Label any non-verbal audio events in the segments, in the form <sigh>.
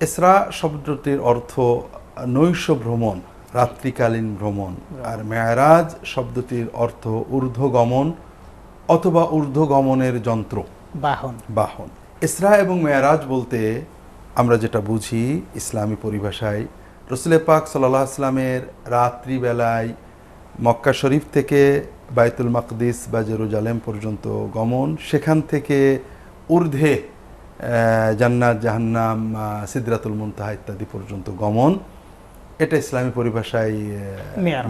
ইসরা শব্দটির অর্থ নৈশ ভ্রমণ রাত্রিকালীন ভ্রমণ। আর মেয়ারাজ শব্দটির অর্থ ঊর্ধ্বগমন অথবা ঊর্ধ্বগমনের যন্ত্র। বাহন। বাহন। ইসরা এবং মেয়ারাজ বলতে আমরা যেটা বুঝি ইসলামী পরিভাষায় রসুলে পাক সাল্লাহ আসলামের রাত্রিবেলায় মক্কা শরীফ থেকে বাইতুল মাকদিস বা জেরুজালেম পর্যন্ত গমন সেখান থেকে ঊর্ধ্বে জান্নাত জাহান্নাম সিদরাতুল মুনতাহা ইত্যাদি পর্যন্ত গমন। এটা ইসলামী পরিভাষায়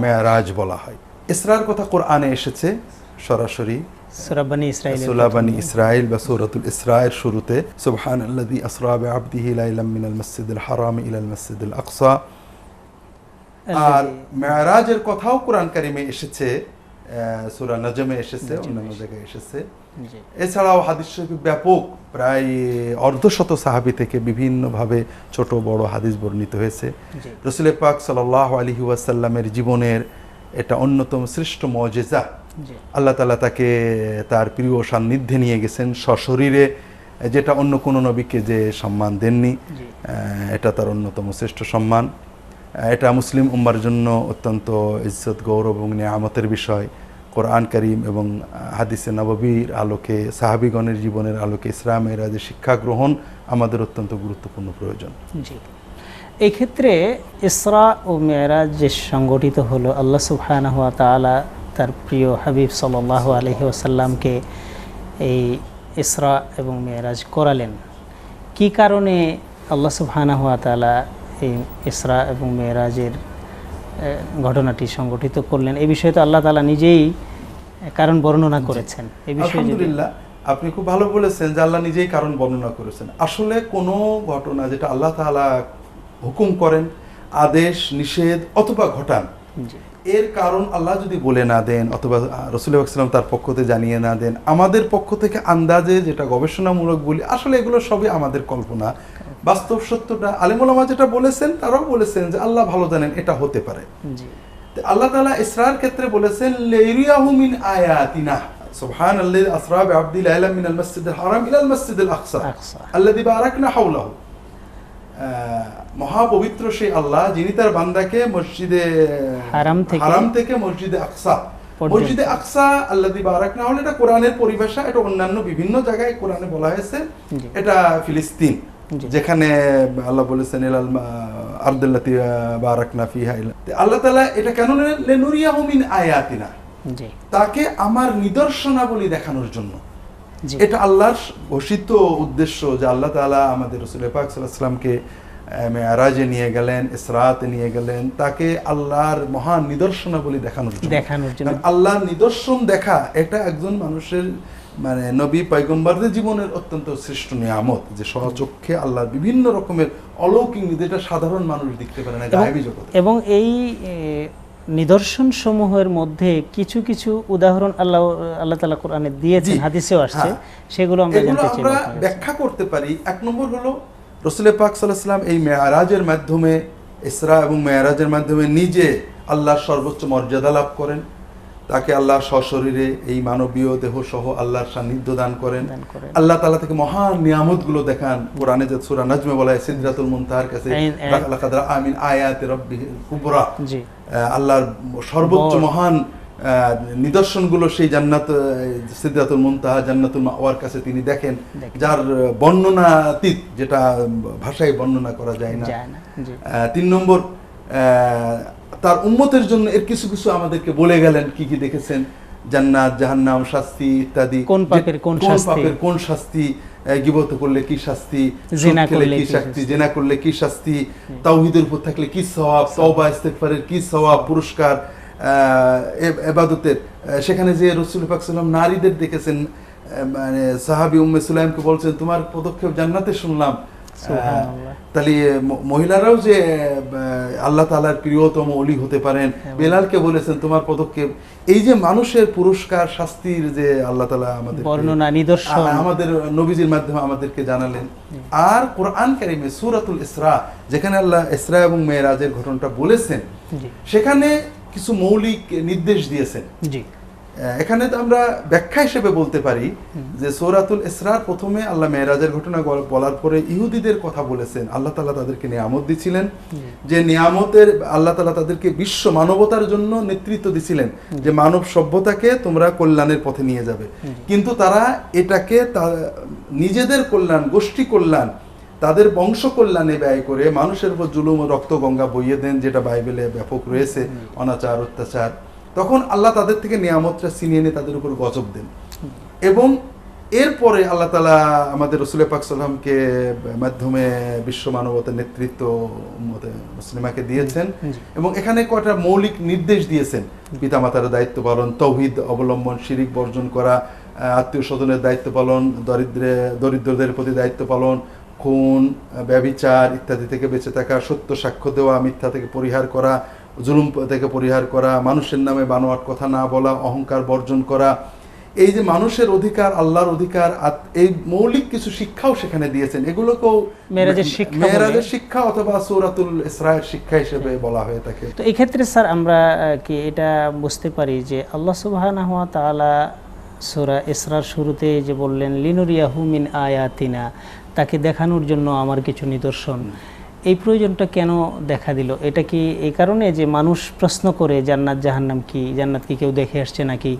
মেয়ারাজ। বলা হয়। ইসরার কথা কোরআনে এসেছে সরাসরি। ইসরাইল বা সূরাতুল ইসরায়ের শুরুতে সুবহান লাইলাম মিনাল মাসজিদিল হারাম ইলাল মাসজিদিল আকসা। আর কথাও কোরআন কারিমে এসেছে সূরা নজমে এসেছে অন্যান্য জায়গায় এসেছে। এছাড়াও হাদিস শরীফে ব্যাপক প্রায় অর্ধশত সাহাবি থেকে বিভিন্নভাবে ছোট বড় হাদিস বর্ণিত হয়েছে। রসুল পাক সাল্লাহ আলহি ওয়াসাল্লামের জীবনের এটা অন্যতম শ্রেষ্ঠ মজেজা। আল্লাহ তালা তাকে তার প্রিয় সান্নিধ্যে নিয়ে গেছেন সশরীরে যেটা অন্য কোনো নবীকে যে সম্মান দেননি। এটা তার অন্যতম শ্রেষ্ঠ সম্মান। এটা মুসলিম উম্মার জন্য অত্যন্ত ইজ্জত গৌরব এবং নিয়ামতের বিষয়। কোরআন করিম এবং হাদিসে নববীর আলোকে, সাহাবিগণের জীবনের আলোকে ইসলামের যে শিক্ষা গ্রহণ আমাদের অত্যন্ত গুরুত্বপূর্ণ প্রয়োজন। জি। এই ক্ষেত্রে ইসরা ও মেয়েরাজ যে সংগঠিত হলো, আল্লাহ সুবহানাহু ওয়া তাআলা তার প্রিয় হাবিব সাল্লাল্লাহু আলাইহি ওয়াসাল্লামকে এই ইসরা এবং মেয়েরাজ করালেন। কি কারণে আল্লাহ সুবহানাহু ওয়া তাআলা এই ইসরা এবং মেয়েরাজের ঘটনাটি সংগঠিত করলেন। এই বিষয়ে তো আল্লাহ তালা নিজেই কারণ বর্ণনা করেছেন। এই বিষয়ে আলহামদুলিল্লাহ আপনি খুব ভালো বলেছেন যে আল্লাহ নিজেই কারণ বর্ণনা করেছেন। আসলে কোনো ঘটনা যেটা আল্লাহ তাআলা হুকুম করেন আদেশ নিষেধ অথবা ঘটান এর কারণ আল্লাহ যদি বলে না দেন অথবা রসুলাম তার পক্ষ থেকে জানিয়ে না দেন আমাদের পক্ষ থেকে আন্দাজে যেটা গবেষণামূলক বলি আসলে এগুলো সবই আমাদের কল্পনা। বাস্তব সত্যটা আলিমুলামা যেটা বলেছেন তারাও বলেছেন যে আল্লাহ ভালো জানেন এটা হতে পারে। আল্লাহ তাআলা ইসরার ক্ষেত্রে বলেছেন লিরিয়াহু মিন আয়াতিনা মহাপবিত্র সেই আল্লাহ যিনি তার বান্দাকে মসজিদে হারাম থেকে- হারাম থেকে মসজিদে আকসা। মসজিদে আকসা আল্লাযী বারাকনা হলো এটা কোরআনের পরিভাষা এটা অন্যান্য বিভিন্ন জায়গায় কোরআনে বলা হয়েছে এটা ফিলিস্তিন। যেখানে আল্লাহ বলেছেন ইলাল আরদুল্লাতি বারাকনা ফিহা আল্লাহ তাআলা এটা কেন নিলেন? লেনুরিয়াহু মিন আয়াতিনা তাকে আমার নিদর্শনাবলী দেখানোর জন্য। এটা আল্লাহর ঘোষিত উদ্দেশ্য যে আল্লাহ তাআলা আমাদের রসুল পাক সাল্লাহ সাল্লামকে মেয়ারাজে নিয়ে গেলেন ইসরাতে নিয়ে গেলেন তাকে আল্লাহর মহান নিদর্শনাবলী দেখানোর জন্য। দেখানোর জন্য। আল্লাহর নিদর্শন দেখা এটা একজন মানুষের মানে নবী পয়গম্বরদের জীবনের অত্যন্ত শ্রেষ্ঠ নিয়ামত যে সহচক্ষে আল্লাহর বিভিন্ন রকমের অলৌকিক যেটা সাধারণ মানুষ দেখতে পারে না এবং- গায়েবী জগতে। এবং এই নিদর্শন সমূহের মধ্যে কিছু কিছু উদাহরণ আল্লাহ আল্লাহ তালা কোরআনে দিয়েছেন হাদিসেও আসছে। হ্যাঁ। সেগুলো আমরা জানতে চাই আমরা ব্যাখ্যা করতে পারি। এক নম্বর হলো রসুল পাক সাল্লাম এই মেয়ারাজের মাধ্যমে ইসরা এবং মেয়ারাজের মাধ্যমে নিজে আল্লাহর সর্বোচ্চ মর্যাদা লাভ করেন। তাকে আল্লাহ সশরীরে এই মানবীয় দেহ সহ আল্লাহর সান্নিধ্য দান করেন। আল্লাহ তাআলা থেকে মহান নিয়ামতগুলো দেখান। কোরআনে যে সূরা নাজমে বলা হয় সিদরাতুল মুনতাহার কাছে আমিন আয়াতি রাব্বিহিল কুবরা। আল্লাহর সর্বোচ্চ মহান আহ, নিদর্শনগুলো সেই জান্নাত আহ, সিদরাতুল মুনতাহা জান্নাতুল মাওয়ার কাছে তিনি দেখেন। যার বর্ণনাতীত যেটা ভাষায় বর্ণনা করা যায় না। তিন নম্বর আহ, তার উম্মতের জন্য এর কিছু কিছু আমাদেরকে বলে গেলেন কি কি দেখেছেন? জান্নাত জাহান্নাম শাস্তি ইত্যাদি। কোন পাপের কোন শাস্তি। পাপের কোন শাস্তি গিবত করলে কি শাস্তি জিনা করলে কি শাস্তি। জেনা করলে কি শাস্তি তাওহীদের উপর থাকলে কি সওয়াব তওবা ইস্তেগফারের কি সওয়াব পুরস্কার এবাদতের। সেখানে যে রসুল পাক সাল্লাম নারীদের দেখেছেন মানে সাহাবী উম্মে সুলাইমকে বলছেন তোমার পদক্ষেপ জান্নাতে শুনলাম। তাহলে মহিলারাও যে আল্লাহ তালার প্রিয়তম অলি হতে পারেন। বেলালকে বলেছেন তোমার পদক্ষেপ এই যে মানুষের পুরস্কার শাস্তির যে আল্লাহ তালা আমাদের বর্ণনা নিদর্শন। আমাদের নবীজির মাধ্যমে আমাদেরকে জানালেন। আর কোরআন কারিমে সুরাতুল ইসরা যেখানে আল্লাহ ইসরা এবং মেয়েরাজের ঘটনাটা বলেছেন সেখানে কিছু মৌলিক নির্দেশ দিয়েছেন। এখানে তো আমরা ব্যাখ্যা হিসেবে বলতে পারি যে সৌরাতুল ইসরার প্রথমে আল্লাহ মেয়েরাজের ঘটনা বলার পরে ইহুদিদের কথা বলেছেন। আল্লাহ তালা তাদেরকে নিয়ামত দিছিলেন। যে নিয়ামতের আল্লাহ তালা তাদেরকে বিশ্ব মানবতার জন্য নেতৃত্ব দিছিলেন যে মানব সভ্যতাকে তোমরা কল্যাণের পথে নিয়ে যাবে। কিন্তু তারা এটাকে তা- নিজেদের কল্যাণ গোষ্ঠী কল্যাণ তাদের বংশ কল্যাণে ব্যয় করে মানুষের উপর জুলুম ও রক্ত গঙ্গা বইয়ে দেন যেটা বাইবেলে ব্যাপক রয়েছে। অনাচার অত্যাচার তখন আল্লাহ তাদের থেকে নিয়ামতটা ছিনিয়ে এনে তাদের উপর গজব দেন। এবং এরপরে আল্লাহ তালা আমাদের রসুল পাক সাল্লামকে মাধ্যমে বিশ্ব মানবতার নেতৃত্ব মুসলিমাকে দিয়েছেন। এবং এখানে কয়টা মৌলিক নির্দেশ দিয়েছেন? পিতামাতার দায়িত্ব পালন তৌহিদ অবলম্বন শিরিক বর্জন করা আত্মীয় স্বজনের দায়িত্ব পালন দরিদ্রে দরিদ্রদের প্রতি দায়িত্ব পালন খুন ব্যবিচার ইত্যাদি থেকে বেঁচে থাকা সত্য সাক্ষ্য দেওয়া মিথ্যা থেকে পরিহার করা জুলুম থেকে পরিহার করা মানুষের নামে বানোয়াট কথা না বলা অহংকার বর্জন করা। এই যে মানুষের অধিকার আল্লাহর অধিকার এই মৌলিক কিছু শিক্ষাও সেখানে দিয়েছেন। এগুলোকেও শিক্ষা মেয়েরাজের শিক্ষা অথবা সৌরাতুল ইসরায়ের শিক্ষা হিসেবে বলা হয়ে থাকে। তো এক্ষেত্রে স্যার আমরা কি এটা বুঝতে পারি যে আল্লাহ সুবহানাহু ওয়া তাআলা সূরা ইসরার শুরুতে যে বললেন লিনুরিয়াহু মিন আয়াতিনা তাকে দেখানোর জন্য আমার কিছু নিদর্শন। এই প্রয়োজনটা কেন দেখা দিল? এটা কি এই কারণে যে মানুষ প্রশ্ন করে জান্নাত জাহান্নাম কি জান্নাত কি কেউ দেখে আসছে নাকি?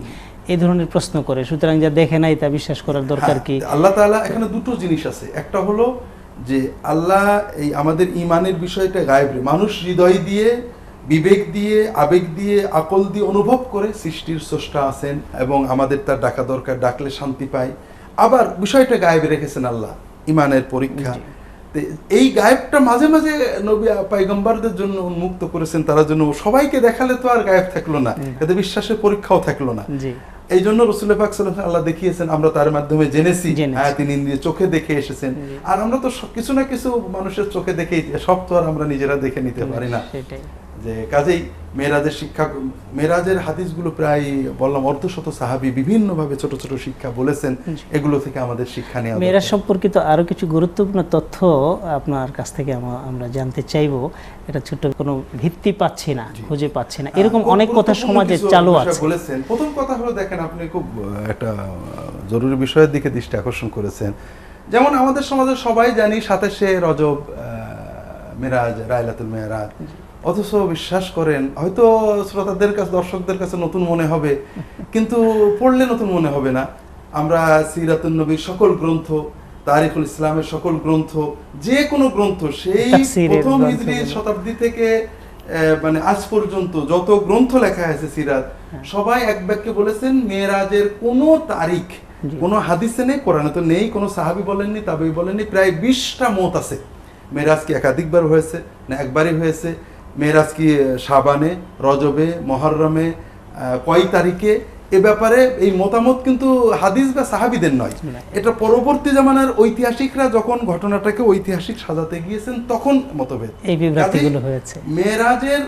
এই ধরনের প্রশ্ন করে। সুতরাং যা দেখে নাই তা বিশ্বাস করার দরকার কি? হ্যাঁ, আল্লাহ তাআলা এখানে দুটো জিনিস আছে। একটা হলো যে আল্লাহ এই আমাদের ইমানের বিষয়টা গায়েব মানুষ হৃদয় দিয়ে বিবেক দিয়ে আবেগ দিয়ে আকল দিয়ে অনুভব করে সৃষ্টির স্রষ্টা আছেন এবং আমাদের তার ডাকা দরকার ডাকলে শান্তি পাই আবার বিষয়টা গায়েবে রেখেছেন আল্লাহ ইমানের পরীক্ষা। এই গায়েবটা মাঝে মাঝে নবী পাইগম্বারদের জন্য উন্মুক্ত করেছেন তারা জন্য সবাইকে দেখালে তো আর গায়েব থাকল না এতে বিশ্বাসের পরীক্ষাও থাকল না। এই জন্য রসুল পাক আল্লাহ দেখিয়েছেন আমরা তার মাধ্যমে জেনেছি। হ্যাঁ তিনি নিজে চোখে দেখে এসেছেন। আর আমরা তো কিছু না কিছু মানুষের চোখে দেখেই সব তো আর আমরা নিজেরা দেখে নিতে পারি না। সেটাই। যে কাজেই মেয়েরাজের শিক্ষা মেয়েরাজের হাদিসগুলো প্রায় বললাম অর্ধশত সাহাবি বিভিন্ন ভাবে ছোট ছোট শিক্ষা বলেছেন এগুলো থেকে আমাদের শিক্ষা নেওয়া মেয়েরা সম্পর্কিত আরও কিছু গুরুত্বপূর্ণ তথ্য আপনার কাছ থেকে আমরা জানতে চাইব। এটা ছোট্ট কোনো ভিত্তি পাচ্ছি না খুঁজে পাচ্ছি না। এরকম অনেক কথা সমাজে চালু আছে। বলেছেন। প্রথম কথা হলো দেখেন আপনি খুব একটা জরুরি বিষয়ের দিকে দৃষ্টি আকর্ষণ করেছেন। যেমন আমাদের সমাজে সবাই জানি সাতাশে রজব মেরাজ রায়লাতুল মেরাজ অথচ বিশ্বাস করেন হয়তো শ্রোতাদের কাছে দর্শকদের কাছে নতুন মনে হবে কিন্তু পড়লে নতুন মনে হবে না। আমরা সিরাতুল নবীর সকল গ্রন্থ তারিখুল ইসলামের সকল গ্রন্থ যে কোনো গ্রন্থ সেই প্রথম। হিজরি শতাব্দী থেকে মানে আজ পর্যন্ত যত গ্রন্থ লেখা হয়েছে সিরাত সবাই এক বাক্যে বলেছেন মেয়েরাজের কোনো তারিখ কোনো হাদিসে নেই কোরআনে তো নেই কোনো সাহাবি বলেননি তাবেই বলেননি প্রায় বিশটা মত আছে। মেয়েরাজ কি একাধিকবার হয়েছে না একবারই হয়েছে? মেয়েরাজ কি সাবানে রজবে মহরমে কয় তারিখে? এ ব্যাপারে এই মতামত কিন্তু হাদিস বা সাহাবিদের নয়। এটা পরবর্তী জামানার ঐতিহাসিকরা যখন ঘটনাটাকে ঐতিহাসিক সাজাতে গিয়েছেন তখন মতভেদ। এই বিভ্রান্তিগুলো হয়েছে। মেয়েরাজের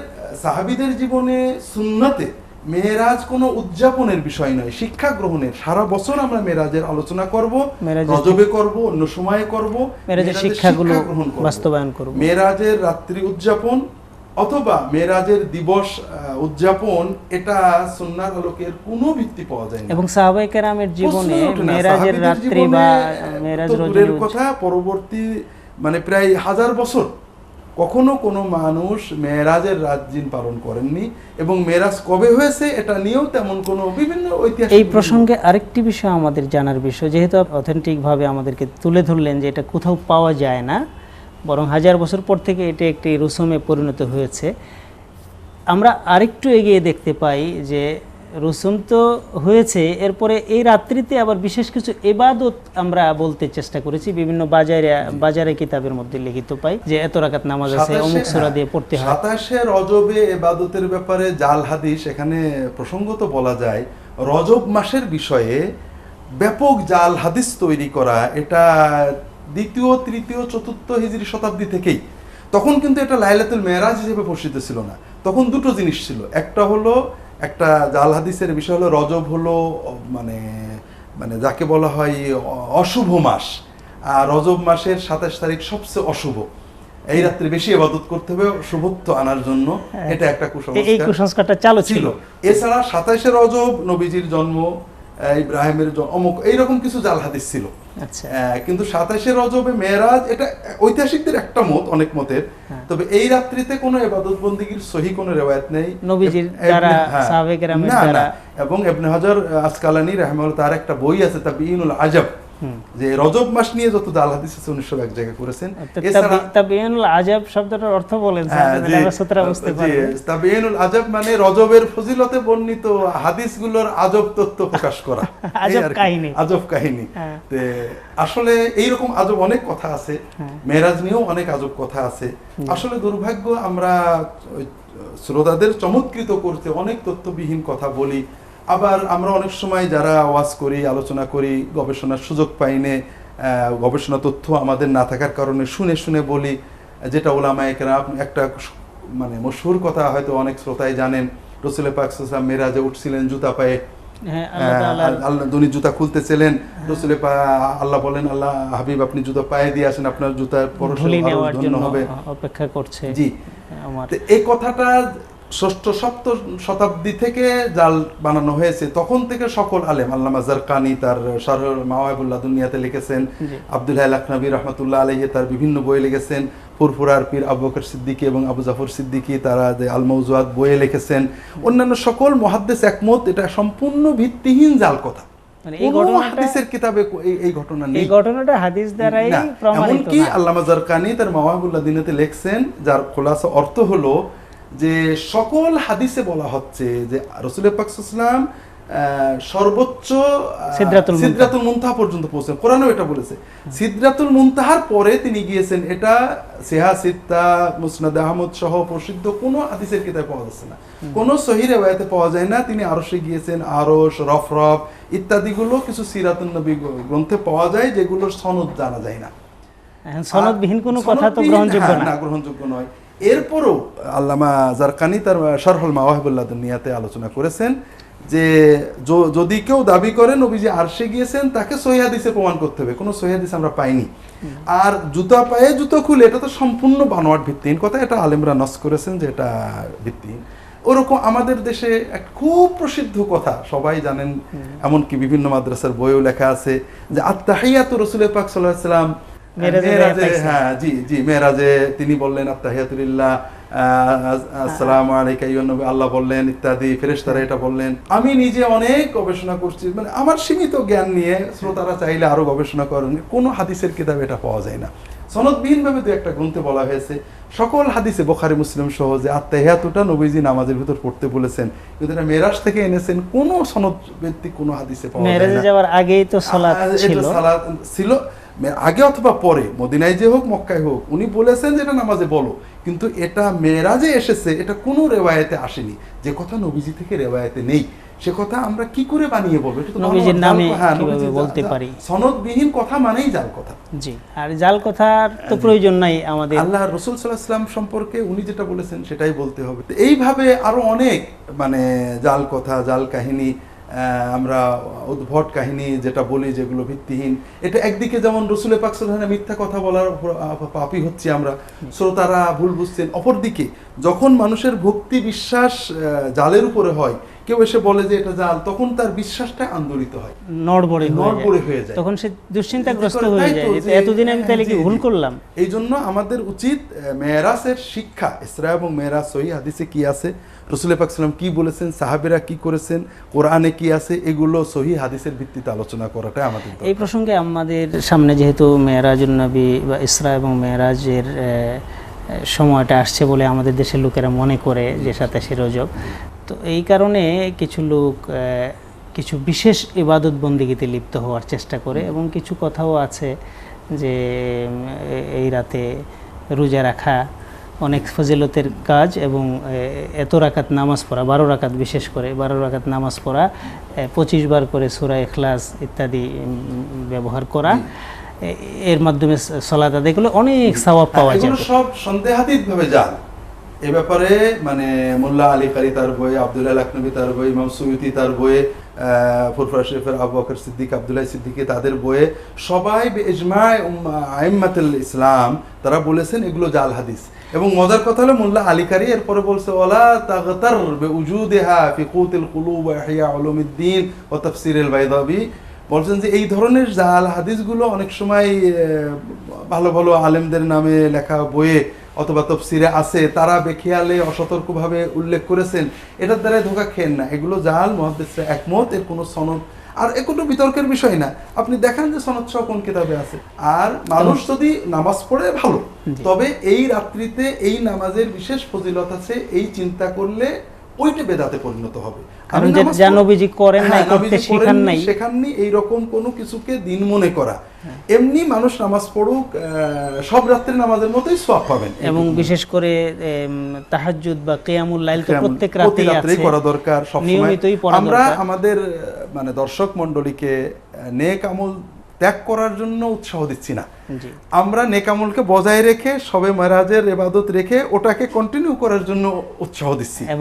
সাহাবিদের জীবনে সুন্নতে মেয়েরাজ কোনো উদযাপনের বিষয় নয় শিক্ষা গ্রহণের। সারা বছর আমরা মেয়েরাজের আলোচনা করব রজবে করব অন্য সময়ে করব মেরাজের শিক্ষাগুলো বাস্তবায়ন করব। মেয়েরাজের রাত্রি উদযাপন অথবা মেয়েরাজের দিবস উদযাপন এটা সুন্নার আলোকের কোনো ভিত্তি পাওয়া যায় না। এবং সাহাবাই কেরামের জীবনে মেরাজের রাত্রি বা মেরাজ তো কথা পরবর্তী মানে প্রায় হাজার বছর কখনো কোনো মানুষ মেয়েরাজের রাত দিন পালন করেননি এবং মেয়েরাজ কবে হয়েছে এটা নিয়েও তেমন কোনো বিভিন্ন ঐতিহাসিক এই প্রসঙ্গে আরেকটি বিষয় আমাদের জানার বিষয় যেহেতু অথেন্টিক ভাবে আমাদেরকে তুলে ধরলেন যে এটা কোথাও পাওয়া যায় না বরং হাজার বছর পর থেকে এটা একটি রুসুমে পরিণত হয়েছে। আমরা আরেকটু এগিয়ে দেখতে পাই যে রুসুম তো হয়েছে এরপরে এই রাত্রিতে আবার বিশেষ কিছু এবাদত আমরা বলতে চেষ্টা করেছি। বিভিন্ন বাজারে বাজারে কিতাবের মধ্যে লিখিত পাই যে এত রাকাত নামাজ আছে অমুক সূরা দিয়ে পড়তে হয়। সাতাশে রজবে এবাদতের ব্যাপারে জাল হাদিস এখানে প্রসঙ্গত বলা যায় রজব মাসের বিষয়ে ব্যাপক জাল হাদিস তৈরি করা এটা দ্বিতীয় তৃতীয় চতুর্থ হিজরি শতাব্দী থেকেই। তখন কিন্তু এটা লাইলাতুল মেরাজ হিসেবে প্রসিদ্ধ ছিল না। তখন দুটো জিনিস ছিল। একটা হলো একটা জাল হাদিসের বিষয় হলো রজব হলো মানে মানে যাকে বলা হয় অশুভ মাস। আর রজব মাসের সাতাশ তারিখ সবচেয়ে অশুভ। এই রাত্রে বেশি ইবাদত করতে হবে শুভত্ব আনার জন্য। এটা একটা এ- এই কুসংস্কার কুসংস্কারটা চালু ছিল। এছাড়া সাতাইশে রজব নবীজির জন্ম ইব্রাহিমের অমুক এইরকম কিছু জাল হাদিস ছিল আচ্ছা কিন্তু সাতাশে রজবে মেয়েরাজ এটা ঐতিহাসিকদের একটা মত অনেক মতের হ্যাঁ। তবে এই রাত্রিতে কোন এবাদত বন্দীগীর সহি কোনো রেওয়ায়ত নেই হ্যাঁ। না। এবং এবনে হাজার আসকালানি রহমাল তার একটা বই আছে তা বিনুল আজব। যে রজব মাস নিয়ে যত জাল হাদিস আছে উনিশশো এক জায়গায় করেছেন। তাবিয়ুনুল আজাব শব্দটার অর্থ বলেন হ্যাঁ, তাবিয়ুনুল মানে রজবের ফজিলতে বর্ণিত হাদিসগুলোর আজব তথ্য প্রকাশ করা। <laughs> আজব কাহিনী। আজব কাহিনী। হ্যাঁ। তে আসলে এইরকম আজব অনেক কথা আছে হ্যাঁ। মেরাজ নিয়েও অনেক আজব কথা আছে। আসলে দুর্ভাগ্য আমরা শ্রোতাদের চমৎকৃত করতে অনেক তথ্যবিহীন কথা বলি আবার আমরা অনেক সময় যারা ওয়াজ করি আলোচনা করি গবেষণার সুযোগ পাইনে গবেষণা তথ্য আমাদের না থাকার কারণে শুনে শুনে বলি যেটা ওলামায় কেরাম একটা মানে মশহুর কথা হয়তো অনেক শ্রোতাই জানেন রসুল পাক মেরাজে উঠছিলেন জুতা পায়ে। হ্যাঁ আল্লাহ আল্লাহ জুতা খুলতেছিলেন। রসুলে আল্লাহ বলেন আল্লাহ হাবিব আপনি জুতা পায়ে দিয়ে আসেন আপনার জুতার পরশে হবে। অপেক্ষা করছে জি। এই কথাটা ষষ্ঠ সপ্তম শতাব্দী থেকে জাল বানানো হয়েছে তখন থেকে সকল আলেম আল্লামা জারকানি তার শারহ মাওয়াবুল্লাহ দুনিয়াতে লিখেছেন জি। আব্দুল লাখনবী রহমতুল্লাহ আলহি তার বিভিন্ন বই লিখেছেন ফুরফুরার পীর আবু বকর সিদ্দিকী এবং আবু জাফর সিদ্দিকী তারা যে আল মৌজুয়াদ বইয়ে লিখেছেন অন্যান্য সকল মহাদ্দেশ একমত এটা সম্পূর্ণ ভিত্তিহীন জাল কথা মানে এই হাদিসের কিতাবে এই- এই ঘটনা নেই এই ঘটনাটা হাদিস দ্বারাই না, প্রমাণিত এমনকি। আল্লামা জারকানি তার মাওয়াবুল্লাহ দিনেতে লেখছেন যার খোলাসা অর্থ হলো যে সকল হাদিসে বলা হচ্ছে যে রসুল পাকসাল্লাম সর্বোচ্চ আহ, সিদরাতুল মুনতাহা। পর্যন্ত পৌঁছেন। কোরআনও এটা বলেছে। সিদরাতুল মুনতাহার পরে তিনি গিয়েছেন এটা সেহা সিত্তা মুসনাদ আহমদ সহ প্রসিদ্ধ কোনো হাদিসের কিতাবে পাওয়া যাচ্ছে না। কোনো সহি রেওয়ায়তে পাওয়া যায় না। তিনি আরশে গিয়েছেন আরশ রফরফ ইত্যাদিগুলো কিছু সিরাতুল নবী গ্রন্থে পাওয়া যায় যেগুলোর সনদ জানা যায় না। সনদবিহীন কোনো কথা তো গ্রহণযোগ্য হ্যাঁ, না গ্রহণযোগ্য নয়। এরপরও আল্লামা জারকানি তার শারহুল মাওয়াহিবুল্লাহ দুনিয়াতে আলোচনা করেছেন যে যদি কেউ দাবি করে নবীজি আরশে গিয়েছেন তাকে সহিহাদিসে প্রমাণ করতে হবে। কোনো সহিহাদিস আমরা পাইনি। আর জুতা পায়ে জুতো খুলে এটা তো সম্পূর্ণ বানোয়াট ভিত্তিহীন কথা এটা আলেমরা নস করেছেন যে এটা ভিত্তিহীন। ওরকম আমাদের দেশে এক খুব প্রসিদ্ধ কথা সবাই জানেন এমনকি বিভিন্ন মাদ্রাসার বইও লেখা আছে যে আত্মাহিয়াত রসুল পাক সাল্লাহ সাল্লাম মেরাজে হ্যাঁ জি জি মেরাজে তিনি বললেন আত্তাহিয়াতুলিল্লাহ আসসালামু আলাইকা আল্লাহ বললেন ইত্যাদি ফেরেশতারা এটা বললেন। আমি নিজে অনেক গবেষণা করছি মানে আমার সীমিত জ্ঞান নিয়ে শ্রোতারা চাইলে আরও গবেষণা করেন কোনো হাদিসের কিতাব এটা পাওয়া যায় না। সনদবিহীন ভাবে দু একটা গ্রন্থে বলা হয়েছে সকল হাদিসে বোখারি মুসলিম সহ যে আত্মাহিয়াতুটা নবীজি নামাজের ভিতর পড়তে বলেছেন কিন্তু এটা মেরাজ থেকে এনেছেন কোনো সনদ ব্যক্তি কোনো হাদিসে পাওয়া যায় না। যাওয়ার আগেই তো ছিল। সালাত ছিল মে- আগে অথবা পরে মদিনায় যে হোক মক্কায় হোক উনি বলেছেন যে এটা নামাজে বলো। কিন্তু এটা মেরাজে এসেছে এটা কোনো রেওয়ায়েতে আসেনি। যে কথা নবীজি থেকে রেওয়ায়েতে নেই সে কথা আমরা কি করে বানিয়ে বলব? এটা তো নবীজির নামে জাল- হ্যাঁ, কীভাবে বলতে পারি? সনদবিহীন কথা মানেই জাল কথা। জি আর জাল কথার তো প্রয়োজন নাই আমাদের। আল্লাহ রসুল সাল্লাহ ইসলাম সম্পর্কে উনি যেটা বলেছেন সেটাই বলতে হবে। এইভাবে আরও অনেক মানে জাল কথা জাল কাহিনী আমরা উদ্ভট কাহিনী যেটা বলি যেগুলো ভিত্তিহীন। এটা একদিকে যেমন রসুল পাক মিথ্যা কথা বলার পাপী হচ্ছে আমরা শ্রোতারা ভুল বুঝছেন। অপরদিকে যখন মানুষের ভক্তি বিশ্বাস জালের উপরে হয় কেউ এসে বলে যে এটা জাল তখন তার বিশ্বাসটা আন্দোলিত হয়। নড়বড়ে হয়ে নড়বড়ে হয়ে যায়। তখন সে দুশ্চিন্তাগ্রস্ত হয়ে যায় এতদিন আমি তাহলে কি ভুল করলাম? এই জন্য আমাদের উচিত আহ, মেয়েরাজের শিক্ষা ইসরা এবং মেয়েরাজ সহি হাদিসে কি আছে? রসুল পাক সাল্লাম কি বলেছেন? সাহাবেরা কি করেছেন? কোরআনে কি আছে? এগুলো সহি হাদিসের ভিত্তিতে আলোচনা করাটা আমাদের এই প্রসঙ্গে আমাদের সামনে যেহেতু মেয়েরাজুল নবী বা ইসরা এবং মেয়েরাজের সময়টা আসছে বলে আমাদের দেশের লোকেরা মনে করে যে সাতাশে রজব। তো এই কারণে কিছু লোক কিছু বিশেষ ইবাদত বন্দিগিতে লিপ্ত হওয়ার চেষ্টা করে এবং কিছু কথাও আছে যে এই রাতে রোজা রাখা অনেক ফজিলতের কাজ এবং এত রাকাত নামাজ পড়া বারো রাকাত বিশেষ করে বারো রাকাত নামাজ পড়া পঁচিশ বার করে সুরা এখলাস ইত্যাদি ব্যবহার করা এর মাধ্যমে সলাত আদায় করলে অনেক সওয়াব পাওয়া যায় সব সন্দেহাতীত ভাবে জাল এ ব্যাপারে মানে মোল্লা আলী কারি তার বই আবদুল্লাহ লাকনবী তার বই ইমাম সুয়ুতি তার বইয়ে ফুরফুরা শরীফের আবু বকর সিদ্দিক, আবদুল্লাহ সিদ্দিকি তাদের বইয়ে সবাই ইজমায় আইম্মাতুল ইসলাম, তারা বলেছেন এগুলো জাল হাদিস। এবং মজার কথা হলো মোল্লা আলিকারি এরপরে বলছে ওলা তাগতার বিউজুদিহা ফি কুতিল কুলুব ইহয়া উলুমিদ্দিন ওয়া তাফসিরিল বাইদাবি। বলছেন যে এই ধরনের জাল হাদিসগুলো অনেক সময় ভালো ভালো আলেমদের নামে লেখা বইয়ে অথবা তফসিরে আছে তারা বেখেয়ালে অসতর্কভাবে উল্লেখ করেছেন এটার দ্বারাই ধোকা খেন না। এগুলো জাল মহাদেশের একমত এর কোনো সনদ আর এ কোনো বিতর্কের বিষয় না। আপনি দেখেন যে সনদ সহ কোন কিতাবে আছে। আর মানুষ যদি নামাজ পড়ে ভালো। তবে এই রাত্রিতে এই নামাজের বিশেষ ফজিলত আছে এই চিন্তা করলে ওইটা বেদাতে পরিণত হবে। কারণ যে- নবীজি করেন নাই, হ্যাঁ, করতে শেখান নাই। শেখাননি এইরকম কোনো কিছুকে দিন মনে করা। হ্যাঁ। এমনি মানুষ নামাজ পড়ুক সব রাত্রে নামাজের মতোই সব পাবেন। এবং বিশেষ করে তাহাজ্জুদ বা কেয়ামুল লাইল তো প্রত্যেক রাত্রেই আছে। করা দরকার সব পড়া আমরা আমাদের মানে দর্শক মণ্ডলীকে নেক আমল ত্যাগ করার জন্য উৎসাহ দিচ্ছি না। আমরা নেকামলকে বজায় রেখে সবে মেরাজের এবাদত রেখে ওটাকে কন্টিনিউ করার জন্য উৎসাহ দিচ্ছি। হ্যাঁ,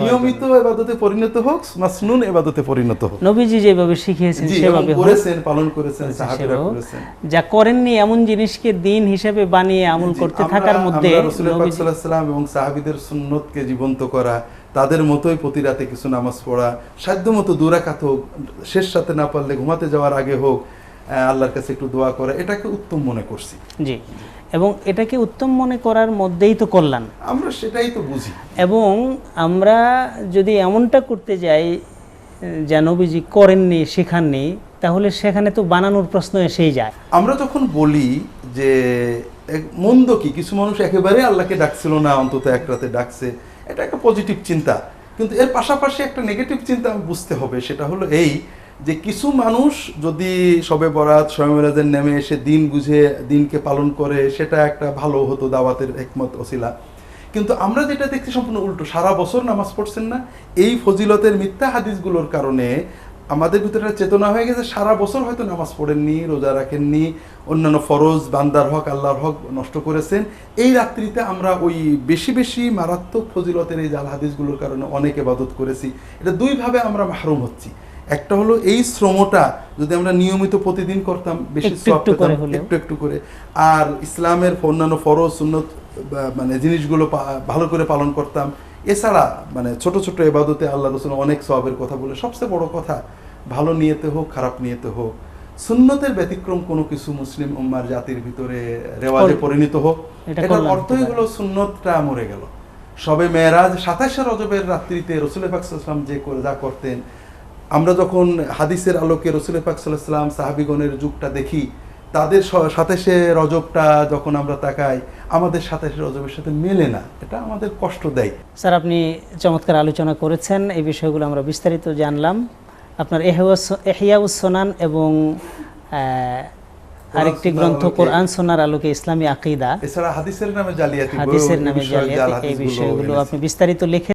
নিয়মিত এবাদতে পরিণত হোক মাসনুন এবাদতে পরিণত হোক। নবীজি যেভাবে শিখিয়েছেন সেভাবে করেছেন পালন করেছেন সাহাবীরা করেছেন। যা করেননি এমন জিনিসকে দিন হিসেবে বানিয়ে আমল করতে থাকার মধ্যে পাক সাল্লাল্লাহু আলাইহি ওয়াসাল্লাম এবং সাহাবীদের সুন্নতকে জীবন্ত করা তাদের মতোই প্রতি রাতে কিছু নামাজ পড়া সাধ্য মতো দুরাকাত হোক শেষ সাথে না পারলে ঘুমাতে যাওয়ার আগে হোক আল্লাহর কাছে একটু দোয়া করা এটাকে উত্তম মনে করছি। জি। এবং এটাকে উত্তম মনে করার মধ্যেই তো কল্যাণ। আমরা সেটাই তো বুঝি। এবং আমরা যদি এমনটা করতে যাই যা নবীজি করেননি শেখাননি তাহলে সেখানে তো বানানোর প্রশ্ন এসেই যায়। আমরা যখন বলি যে মন্দ কি? কিছু মানুষ একেবারে আল্লাহকে ডাকছিল না অন্তত এক রাতে ডাকছে। এটা একটা পজিটিভ চিন্তা। কিন্তু এর পাশাপাশি একটা নেগেটিভ চিন্তা বুঝতে হবে, সেটা হলো এই যে কিছু মানুষ যদি সবে বরাত স্বয়ংরাজের নেমে এসে দিন বুঝে, দিনকে পালন করে, সেটা একটা ভালো হতো, দাওয়াতের একমত ওসিলা কিন্তু আমরা যেটা দেখছি সম্পূর্ণ উল্টো, সারা বছর নামাজ পড়ছেন না, এই ফজিলতের মিথ্যা হাদিসগুলোর কারণে আমাদের ভিতরে চেতনা হয়ে গেছে সারা বছর হয়তো নামাজ পড়েননি রোজা রাখেননি অন্যান্য ফরজ বান্দার হক আল্লাহর হক নষ্ট করেছেন। এই রাত্রিতে আমরা ওই বেশি বেশি মারাত্মক ফজিলতের এই জাল হাদিসগুলোর কারণে অনেক এবাদত করেছি। এটা দুইভাবে আমরা মাহরুম হচ্ছি। একটা হলো এই শ্রমটা যদি আমরা নিয়মিত প্রতিদিন করতাম বেশি একটু একটু করে আর ইসলামের অন্যান্য ফরজ সুন্নত বা- মানে জিনিসগুলো ভালো করে পালন করতাম। এছাড়া মানে ছোট ছোট এবাদতে আল্লাহ রসুল অনেক সবের কথা বলে সবচেয়ে বড় কথা ভালো নিয়েতে হোক খারাপ নিয়েতে হোক সুন্নতের ব্যতিক্রম কোনো কিছু মুসলিম উম্মার জাতির ভিতরে রেওয়াজে পরিণত হোক এটা এটার অর্থই হলো সুন্নতটা মরে গেল। সবে মেয়েরাজ সাতাশে রজবের রাত্রিতে রসুল পাকসাল্লাম যে করে যা করতেন আমরা যখন হাদিসের আলোকে রসুল পাকসাল্লাম সাহাবিগণের যুগটা দেখি তাদের স- সাতাশে রজবটা যখন আমরা তাকাই আমাদের সাতাশে রজবের সাথে মেলে না। এটা আমাদের কষ্ট দেয়। স্যার আপনি চমৎকার আলোচনা করেছেন। এই বিষয়গুলো আমরা বিস্তারিত জানলাম। আপনার এহিয়াউস- এহিয়াউস সোনান এবং আরেকটি গ্রন্থ কোরআন সোনার আলোকে ইসলামী আকিদা। এছাড়া হাদিসের নামে জালিয়াতি হাদিসের নামে জালিয়াতি এই বিষয়গুলো আপনি বিস্তারিত লিখে